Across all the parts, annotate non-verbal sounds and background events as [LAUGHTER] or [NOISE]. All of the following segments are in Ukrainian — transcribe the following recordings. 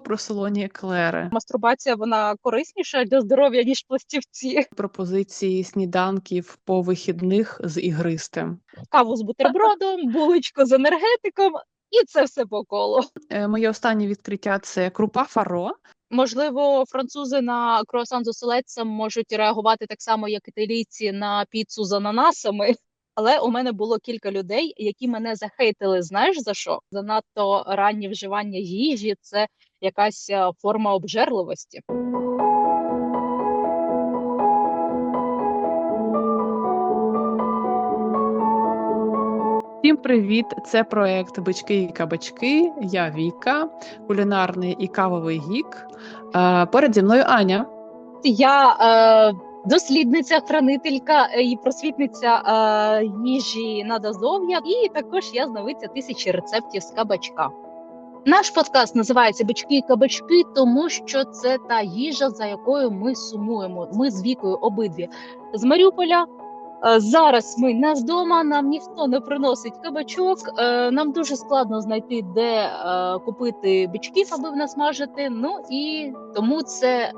про солоні еклери, Мастурбація вона корисніша для здоров'я, ніж пластівці. пропозиції сніданків по вихідних з ігристим. Каву з бутербродом, [LAUGHS] булочку з енергетиком, і це все по колу. Е, Моє останнє відкриття це крупа фаро. Можливо, французи на круасан з оселедцем можуть реагувати так само, як італійці на піцу з ананасами. Але у мене було кілька людей, які мене захейтили. Знаєш за що? Занадто раннє вживання їжі це якась е, форма обжерливості. Всім привіт! Це проект Бички і кабачки. Я Віка, кулінарний і кавовий гік. Е, Поряд зі мною Аня. Я е, дослідниця, хранителька і просвітниця е, їжі на дозов'я, і також я знавиця тисячі рецептів з кабачка. Наш подкаст називається Бички і кабачки, тому що це та їжа, за якою ми сумуємо. Ми з вікою обидві з Маріуполя. Е, Зараз ми не вдома, нам ніхто не приносить кабачок. е, Нам дуже складно знайти, де е, купити бичків, аби насмажити. Ну і тому це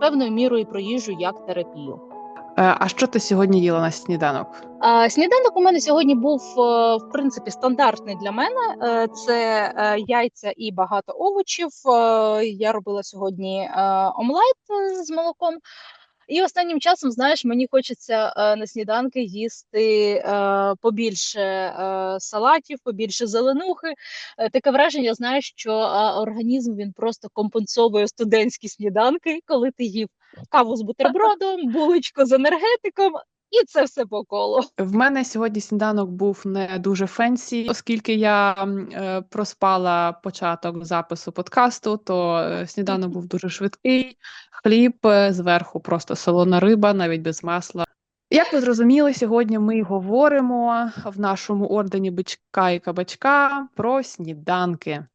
певною мірою про їжу як терапію. Е, А що ти сьогодні їла на сніданок? Сніданок у мене сьогодні був е, в принципі стандартний для мене. Е, Це яйця і багато овочів. Я робила сьогодні омлет з молоком. І останнім часом, знаєш, мені хочеться на сніданки їсти побільше салатів, побільше зеленухи. Таке враження, знаєш, що організм він просто компенсовує студентські сніданки, коли ти їв каву з бутербродом, [LAUGHS] булочку з енергетиком, і це все по колу. В мене сьогодні сніданок був не дуже фенсі, оскільки я е, проспала початок запису подкасту, то е, сніданок був дуже швидкий. Хліб е, зверху, просто солона риба, навіть без масла. Як ви зрозуміли, сьогодні ми говоримо в нашому ордені бичка і кабачка про сніданки.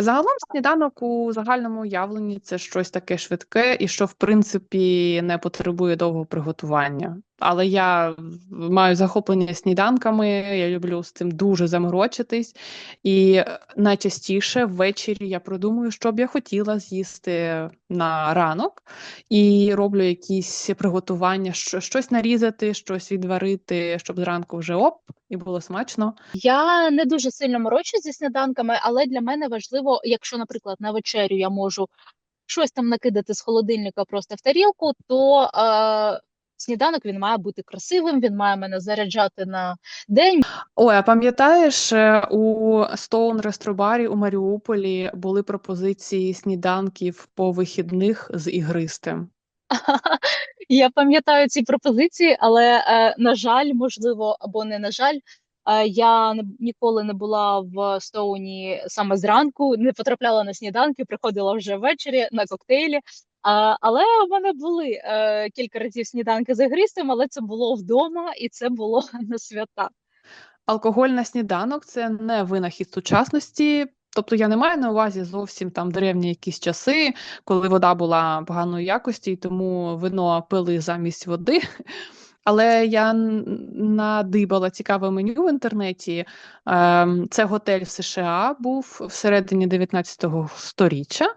Загалом сніданок у загальному уявленні це щось таке швидке і що, в принципі, не потребує довгого приготування. Але я маю захоплення сніданками, я люблю з цим дуже заморочитись. І е, найчастіше ввечері я продумую, що б я хотіла з'їсти на ранок, і роблю якісь приготування, що- щось нарізати, щось відварити, щоб зранку вже оп, і було смачно. Я не дуже сильно морочусь зі сніданками, але для мене важливо, якщо, наприклад, на вечерю я можу щось там накидати з холодильника просто в тарілку, то е, сніданок він має бути красивим, він має мене заряджати на день. Ой, а пам'ятаєш, е, у Стоун Рестробарі у Маріуполі були пропозиції сніданків по вихідних з ігристим. [LAUGHS] Я пам'ятаю ці пропозиції, але е, на жаль, можливо, або не на жаль, е, я ніколи не була в Стоуні саме зранку, не потрапляла на сніданки, приходила вже ввечері на коктейлі. А, але у мене були е, кілька разів сніданки з ігристим, але це було вдома і це було [LAUGHS] на свята. Алкоголь на сніданок це не винахід сучасності. Тобто я не маю на увазі зовсім там древні якісь часи, коли вода була поганої якості, і тому вино пили замість води. [LAUGHS] Але я надибала цікаве меню в інтернеті. Ем, Це готель в США був всередині 19 сторіччя,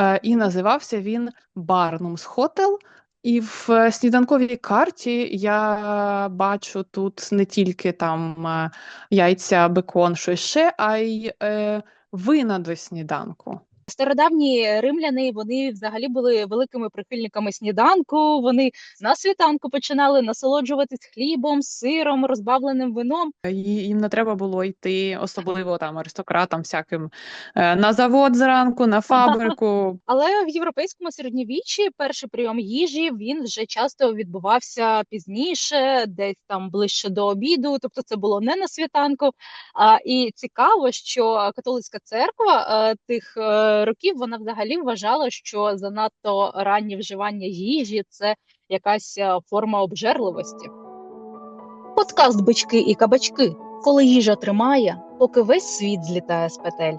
е, і називався він Barnum's Hotel. І в сніданковій карті я бачу тут не тільки там е, яйця, бекон, щось ще, а й е, вина до сніданку. Стародавні римляни вони взагалі були великими прихильниками сніданку. Вони на світанку починали насолоджуватись хлібом, сиром, розбавленим вином. Їм не треба було йти, особливо там аристократам, всяким е, на завод зранку, на фабрику. Але в європейському середньовіччі перший прийом їжі він вже часто відбувався пізніше, десь там ближче до обіду. Тобто це було не на світанку. А, і цікаво, що католицька церква е, тих е, років вона взагалі вважала, що занадто раннє вживання їжі це якась е, форма обжерливості. Подкаст бички і кабачки, коли їжа тримає, поки весь світ злітає з петель.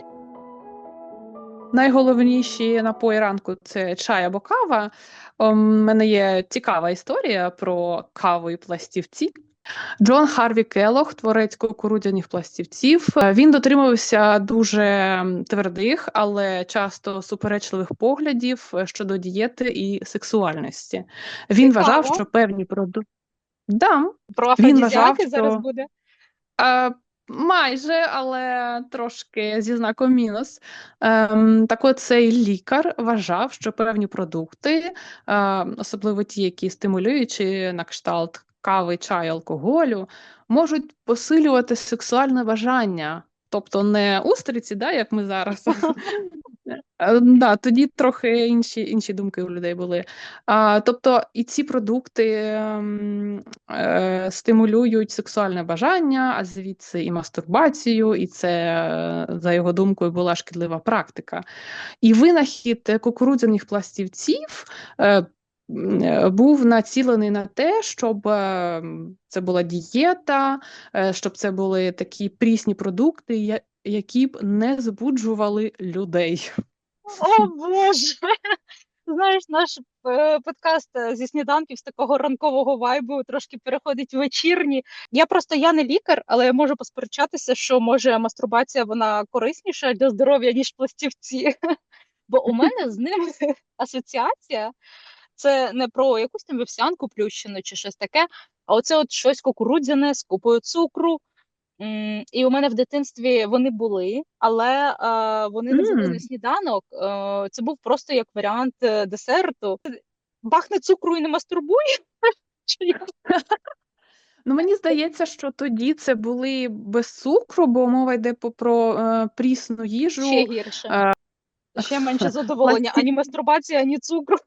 найголовніші напої ранку це чай або кава. У мене є цікава історія про каву і пластівці. Джон Харві Келох, творець кукурудзяних пластівців, е, він дотримувався дуже твердих, але часто суперечливих поглядів е, щодо дієти і сексуальності. Він Цікаво. вважав, що певні продукти. Да, Про Він вважав, зараз буде. Е, майже, але трошки зі знаком мінус. Ем, так от цей лікар вважав, що певні продукти, е, особливо ті, які стимулюючі на кшталт кави, чаю, алкоголю, можуть посилювати сексуальне бажання. Тобто не устриці, да, як ми зараз. [LAUGHS] Е, Да, тоді трохи інші, інші думки у людей були. А, тобто і ці продукти ем, е, стимулюють сексуальне бажання, а звідси і мастурбацію, і це, е, за його думкою, була шкідлива практика. І винахід е, кукурудзяних пластівців е, е, був націлений на те, щоб е, це була дієта, е, щоб це були такі прісні продукти, які б не збуджували людей. О Боже! Знаєш, наш е, подкаст е, зі сніданків з такого ранкового вайбу трошки переходить в вечірні. Я просто я не лікар, але я можу посперечатися, що може мастурбація вона корисніша для здоров'я, ніж пластівці. [LAUGHS] Бо у мене з ним асоціація це не про якусь там вівсянку плющену чи щось таке, а оце от щось кукурудзяне з купою цукру. І у мене в дитинстві вони були, але е, вони не були на сніданок. Е, це був просто як варіант е, десерту. Бахне цукру і не мастурбуй. [LAUGHS] Ну, мені здається, що тоді це були без цукру, бо мова йде про е, прісну їжу. Ще гірше. Е, Ще менше задоволення. Ані мастурбація, ані цукру.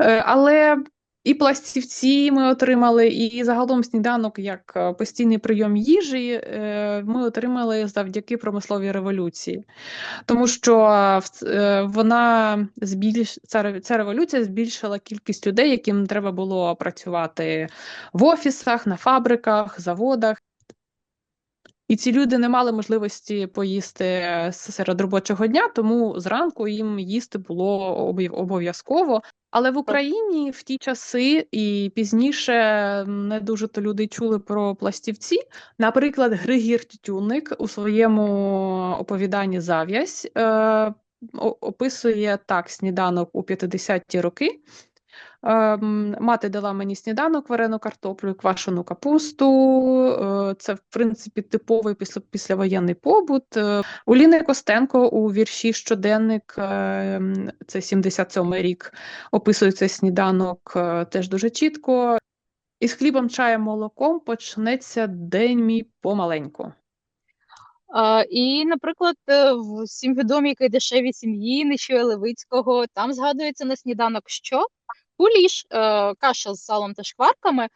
Е, Але і пластівці ми отримали, і загалом сніданок як е, постійний прийом їжі е, ми отримали завдяки промисловій революції. Тому що вона збільш ця революція збільшила кількість людей, яким треба було працювати в офісах, на фабриках, заводах. І ці люди не мали можливості поїсти е, серед робочого дня, тому зранку їм їсти було обов- обов'язково. Але в Україні в ті часи і пізніше не дуже то люди чули про пластівці. Наприклад, Григір Тютюнник у своєму оповіданні Зав'язь е, описує так сніданок у 50-ті роки. Ем, Мати дала мені сніданок, варену картоплю, квашену капусту. Е, Це, в принципі, типовий після, післявоєнний побут. Е, У Ліни Костенко у вірші Щоденник, е, це 77-й рік, описує цей сніданок теж дуже чітко. Із хлібом, чаєм, молоком почнеться день мій помаленьку. А, і, наприклад, в всім відомій кайдашевій сім'ї Нечуя Левицького там згадується на сніданок що? Куліш, е, каша з салом та шкварками.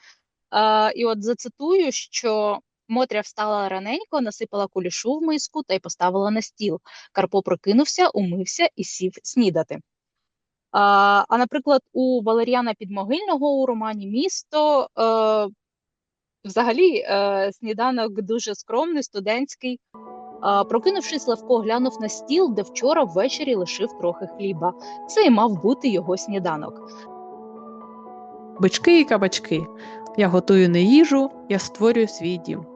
Е, і от зацитую, що Мотря встала раненько, насипала кулішу в миску та й поставила на стіл. Карпо прокинувся, умився і сів снідати. А, а наприклад, у Валеріана Підмогильного у романі Місто е, взагалі е, сніданок дуже скромний, студентський. Прокинувшись, Левко глянув на стіл, де вчора ввечері лишив трохи хліба. Це і мав бути його сніданок. Бички і кабачки. Я готую не їжу, я створюю свій дім.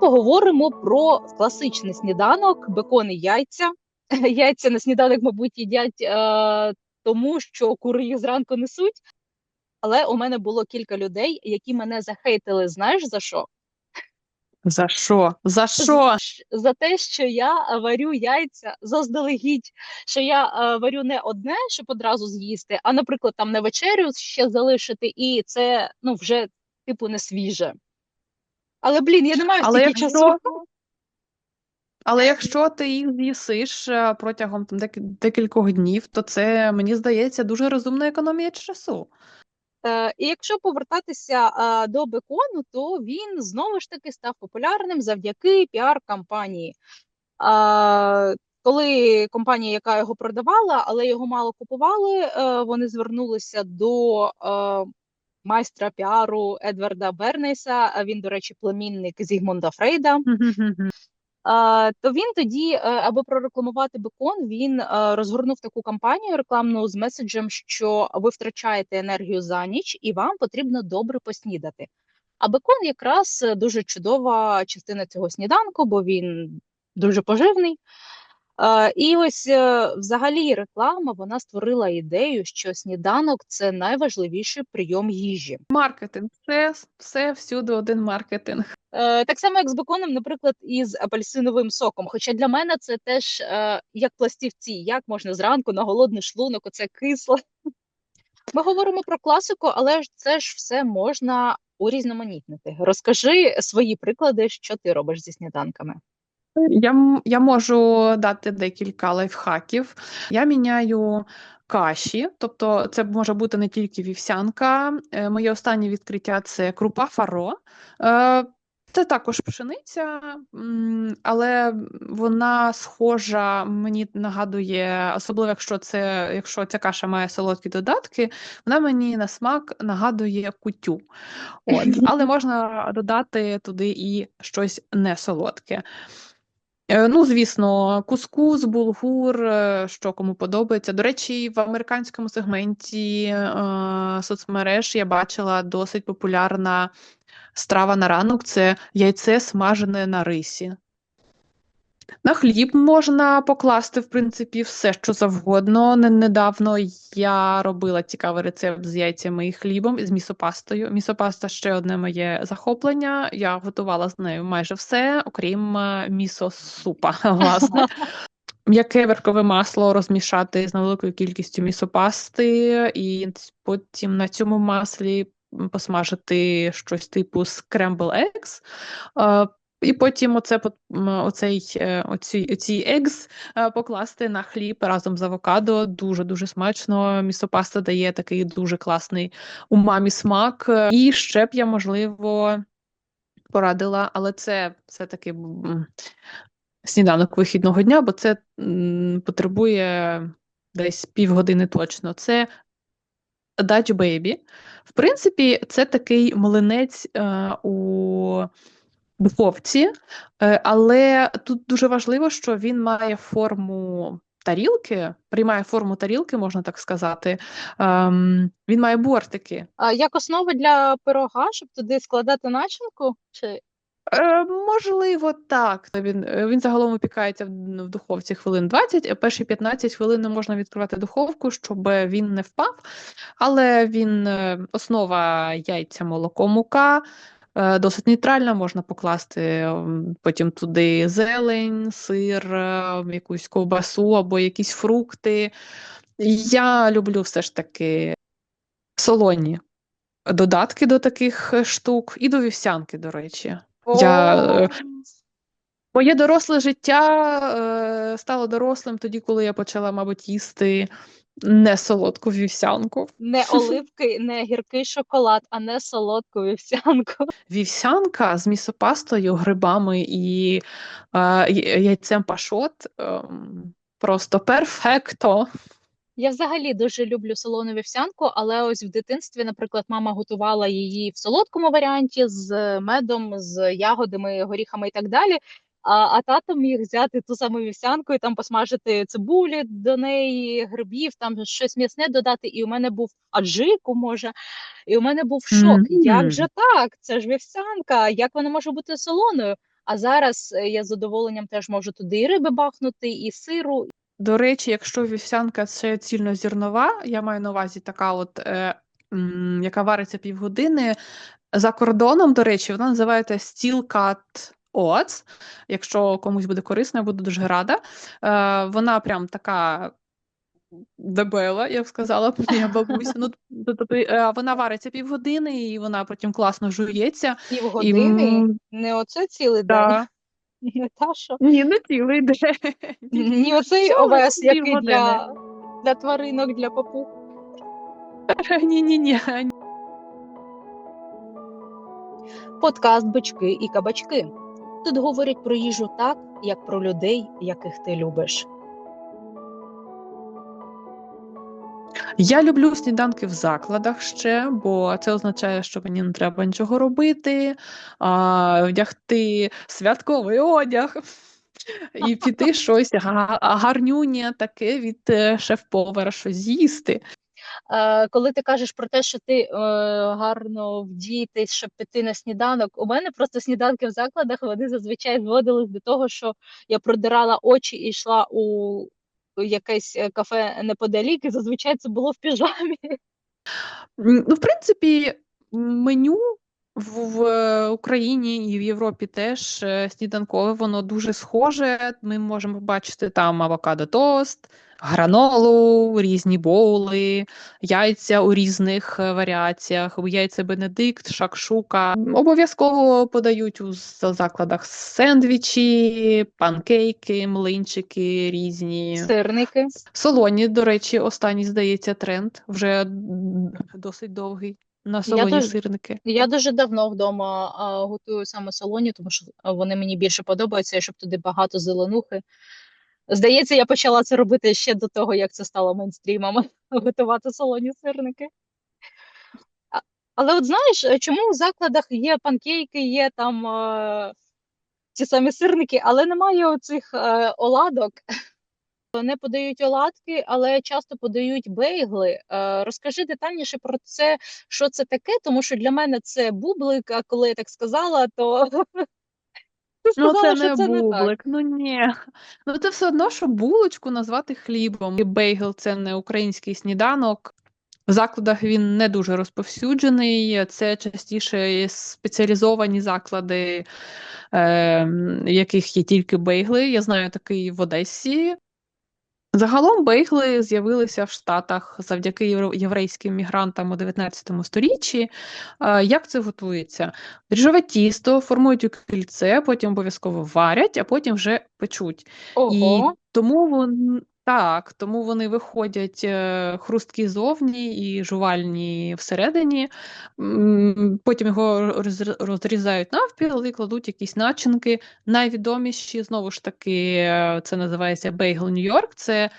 Поговоримо про класичний сніданок, бекон і яйця. [LAUGHS] Яйця на сніданок, мабуть, їдять е, тому, що кури зранку несуть. Але у мене було кілька людей, які мене захейтили. Знаєш за що? За що? За що? За те, що я е, варю яйця заздалегідь, що я е, варю не одне, щоб одразу з'їсти, а, наприклад, там на вечерю ще залишити, і це ну вже типу не свіже. Але блін, я не маю Але стільки якщо, часу. але якщо ти їх з'їсиш е, протягом там, декількох днів, то це, мені здається, дуже розумна економія часу. Е, і якщо повертатися е, до бекону, то він знову ж таки став популярним завдяки піар-кампанії. Е, коли компанія, яка його продавала, але його мало купували, вони звернулися до майстра піару Едварда Бернейса. а Він, до речі, племінник Зігмунда Фрейда. То він тоді, е, аби прорекламувати бекон, він е, розгорнув таку кампанію рекламну з меседжем, що ви втрачаєте енергію за ніч, і вам потрібно добре поснідати. А бекон якраз е, дуже чудова частина цього сніданку, бо він дуже поживний. І ось е, взагалі реклама вона створила ідею, що сніданок це найважливіший прийом їжі. Маркетинг. Це все всюди один маркетинг. Е, Так само, як з беконом, наприклад, із апельсиновим соком. Хоча для мене це теж е, як пластівці, як можна зранку на голодний шлунок, оце кисло. Ми говоримо про класику, але це ж все можна урізноманітнити. Розкажи свої приклади, що ти робиш зі сніданками. Я, я можу дати декілька лайфхаків. Я міняю каші, тобто це може бути не тільки вівсянка. Е, Моє останнє відкриття це крупа фаро. Е, Це також пшениця, але вона схожа, мені нагадує, особливо якщо це, якщо ця каша має солодкі додатки, вона мені на смак нагадує кутю. От. [LAUGHS] Але можна додати туди і щось несолодке. Е, Ну, звісно, кускус, булгур, е, що кому подобається. До речі, в американському сегменті е, соцмереж я бачила досить популярна страва на ранок це яйце смажене на рисі. На хліб можна покласти, в принципі, все, що завгодно. Недавно я робила цікавий рецепт з яйцями і хлібом, з місопастою. Місопаста ще одне моє захоплення. Я готувала з нею майже все, окрім е, місо-супа, [LAUGHS] власне. М'яке верхове масло розмішати з невеликою кількістю місопасти, і потім на цьому маслі посмажити щось типу scramble eggs. І потім оце, оцей, е, оці, оці eggs е, покласти на хліб разом з авокадо. Дуже-дуже смачно. Місопаста дає такий дуже класний умамі смак. І ще б я, можливо, порадила, але це все-таки сніданок вихідного дня, бо це потребує десь півгодини точно. Це Dutch Baby. В принципі, це такий млинець е, у духовці, е, але тут дуже важливо, що він має форму тарілки, приймає форму тарілки, можна так сказати. Ем, він має бортики. А як основа для пирога, щоб туди складати начинку? Чи Е, можливо, так. Він, е, він загалом випікається в, в духовці хвилин 20, а перші 15 хвилин не можна відкривати духовку, щоб він не впав. Але він е, основа яйця, молоко, мука. Е, Досить нейтральна, можна покласти потім туди зелень, сир, е, якусь ковбасу або якісь фрукти. Я люблю все ж таки солоні додатки до таких е, штук, і до вівсянки, до речі. Я, Моє доросле життя е, стало дорослим тоді, коли я почала, мабуть, їсти не солодку вівсянку. не оливки, не гіркий шоколад, а не солодку вівсянку? Вівсянка з місопастою, грибами і е, яйцем пашот ем, просто перфекто. Я взагалі дуже люблю солону вівсянку, але ось в дитинстві, наприклад, мама готувала її в солодкому варіанті з медом, з ягодами, горіхами і так далі. А, а тато міг взяти ту саму вівсянку і там посмажити цибулі до неї, грибів, там щось м'ясне додати. І у мене був аджику, може, і у мене був шок. Як же так? Це ж вівсянка, як вона може бути солоною? А зараз е, я з задоволенням теж можу туди і риби бахнути, і сиру, До речі, якщо вівсянка це цільнозернова, я маю на увазі така, от, е, м, яка вариться півгодини. За кордоном, до речі, вона називається Steel Cut Якщо комусь буде корисно, я буду дуже рада. Е, вона прям така дебела, я б сказала, [LAUGHS] моя бабуся. Ну, тобто, е, вона вариться півгодини, і вона потім класно жується. Півгодини, м, не оце цілий день. да. Не та що. Ні, не цілий день. [LAUGHS] Ні, оцей Всього овес, який для, для тваринок, для папуг. [LAUGHS] Ні-ні-ні. Подкаст Бички і кабачки. Тут говорять про їжу так, як про людей, яких ти любиш. Я люблю сніданки в закладах ще, бо це означає, що мені не треба нічого робити, а, вдягти святковий одяг і піти [LAUGHS] щось га- гарнюнє таке від е, шеф-повара, щось з'їсти. Е, коли ти кажеш про те, що ти е, гарно вдітись, щоб піти на сніданок, у мене просто сніданки в закладах вони зазвичай зводились до того, що я продирала очі і йшла у якесь е, кафе неподалік, і зазвичай це було в піжамі. Ну, в принципі, меню в, в Україні і в Європі теж е, сніданкове, воно дуже схоже. Ми можемо бачити там авокадо тост, гранолу, різні боули, яйця у різних е, варіаціях, яйця Бенедикт, шакшука. Обов'язково подають у закладах сендвічі, панкейки, млинчики різні. Сирники. Солоні, до речі, останній, здається, тренд вже досить довгий на солоні теж- сирники. Я дуже давно вдома а, готую саме солоні, тому що вони мені більше подобаються, щоб туди багато зеленухи. Здається, я почала це робити ще до того, як це стало мейнстрімом, [LAUGHS] готувати солоні сирники. Але от знаєш, чому в закладах є панкейки, є там е, ті самі сирники, але немає оцих е, оладок. Не подають оладки, але часто подають бейгли. Е, розкажи детальніше про це, що це таке, тому що для мене це бублик, а коли я так сказала, то ти [LAUGHS] Ну, сказала, це що не це не так. бублик, ну ні. Ну це все одно, що булочку назвати хлібом. І бейгл це не український сніданок. В закладах він не дуже розповсюджений. Це частіше спеціалізовані заклади, е, яких є тільки бейгли. Я знаю такий в Одесі. Загалом бейгли з'явилися в Штатах завдяки єврейським мігрантам у 19 сторіччі. Як це готується? Ріжове тісто формують у кільце, потім обов'язково варять, а потім вже печуть. І тому вон, так, тому вони виходять е, хрусткі зовні і жувальні всередині. Потім його роз- розрізають навпіл і кладуть якісь начинки. Найвідоміші, знову ж таки, е, це називається бейгл Нью-Йорк. Це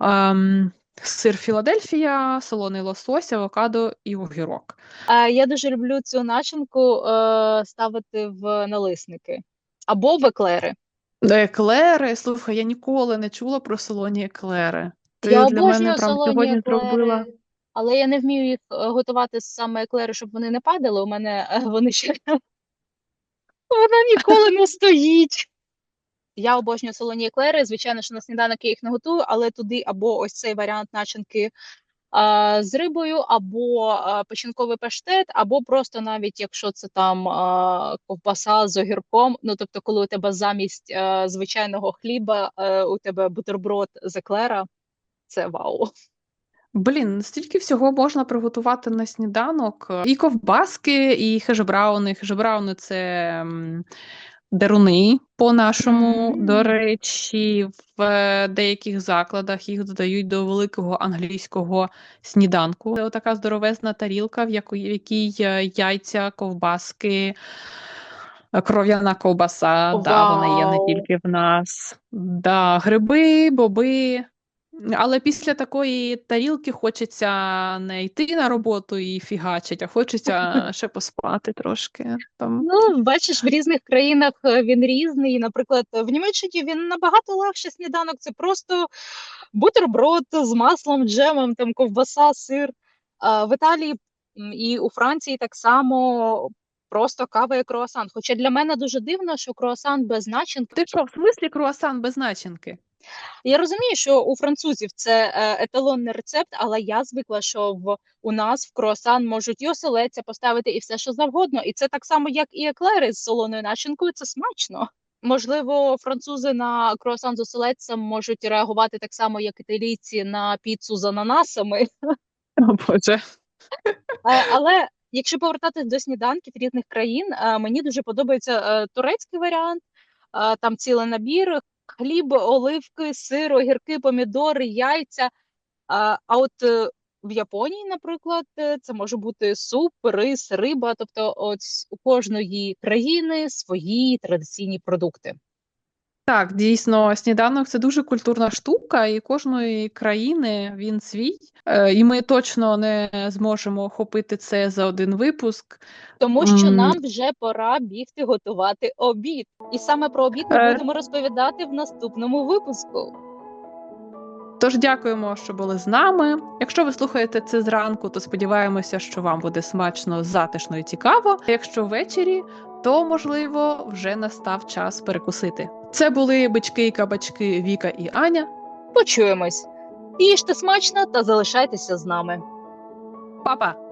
ем, сир Філадельфія, солоний лосось, авокадо і огірок. а я дуже люблю цю начинку е, ставити в налисники або в еклери. Еклери, слухай, я ніколи не чула про солоні еклери. Ти Я для мене прям сьогодні еклери, зробила. але я не вмію їх е, готувати саме еклери, щоб вони не падали. У мене е, вони ще [LAUGHS] вона ніколи не стоїть. Я обожнюю солоні еклери. Звичайно, що на сніданок я їх не готую, але туди або ось цей варіант начинки з рибою, або печінковий паштет, або просто навіть якщо це там ковбаса з огірком. Ну тобто, коли у тебе замість звичайного хліба у тебе бутерброд з еклера, це вау. Блін, стільки всього можна приготувати на сніданок. І ковбаски, і хешбрауни. Хешбрауни – це деруни по-нашому. До речі, в е, деяких закладах їх додають до великого англійського сніданку. Це отака здоровезна тарілка, в якій е, яйця, ковбаски, е, кров'яна ковбаса. Да, вона є не тільки в нас. Да, гриби, боби. Але після такої тарілки хочеться не йти на роботу і фігачить, а хочеться [LAUGHS] ще поспати трошки. Там. Ну, бачиш, в різних країнах е, він різний. Наприклад, в Німеччині він набагато легше сніданок. Це просто бутерброд з маслом, джемом, там ковбаса, сир. А в Італії і у Франції так само просто кава і круасан. Хоча для мене дуже дивно, що круасан без начинки. Ти що, в смислі круасан без начинки? Я розумію, що у французів це е, еталонний рецепт, але я звикла, що в у нас в круасан можуть і оселедця поставити і все, що завгодно. І це так само, як і еклери з солоною начинкою. Це смачно. Можливо, французи на круасан з оселедцем можуть реагувати так само, як італійці на піцу з ананасами. О Боже. Е, Але якщо повертатись до сніданків різних країн, е, мені дуже подобається турецький варіант. Там цілий набір: хліб, оливки, сир, огірки, помідори, яйця. А, а от е, в Японії, наприклад, е, це може бути суп, рис, риба. Тобто, от у кожної країни свої традиційні продукти. Так, дійсно, сніданок це дуже культурна штука, і кожної країни він свій. Е, І ми точно не зможемо охопити це за один випуск. Тому що нам вже пора бігти готувати обід. І саме про обід ми Е. будемо розповідати в наступному випуску. Тож дякуємо, що були з нами. Якщо ви слухаєте це зранку, то сподіваємося, що вам буде смачно, затишно і цікаво. А Якщо ввечері, то можливо вже настав час перекусити. Це були бички і кабачки Віка і Аня. Почуємось. Їжте смачно та залишайтеся з нами. Па-па!